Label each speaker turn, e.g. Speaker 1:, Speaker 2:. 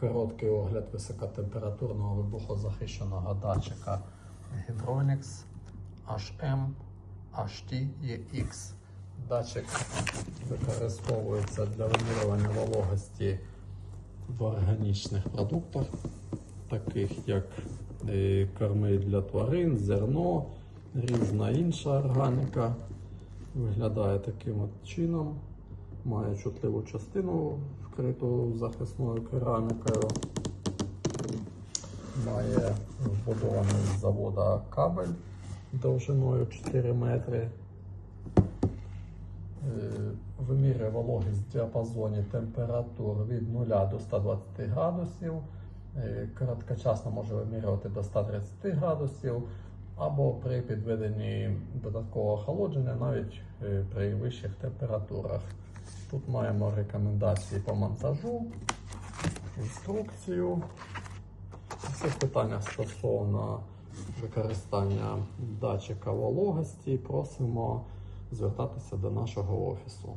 Speaker 1: Короткий огляд високотемпературного вибухозахищеного датчика Hydronics HM HT-EX. Датчик використовується для вимірювання вологості в органічних продуктах, таких як е, корми для тварин, зерно, різна інша органіка. Виглядає таким от чином. Має чутливу частину, вкриту захисною керамікою. Має вбудований з завода кабель довжиною 4 метри. Е, Вимірює вологість в діапазоні температур від 0 до 120 градусів. Е, Короткочасно може вимірювати до 130 градусів, або при підведенні додаткового охолодження навіть е, при вищих температурах. Тут маємо рекомендації по монтажу, інструкцію. У всіх питаннях стосовно використання датчика вологості просимо звертатися до нашого офісу.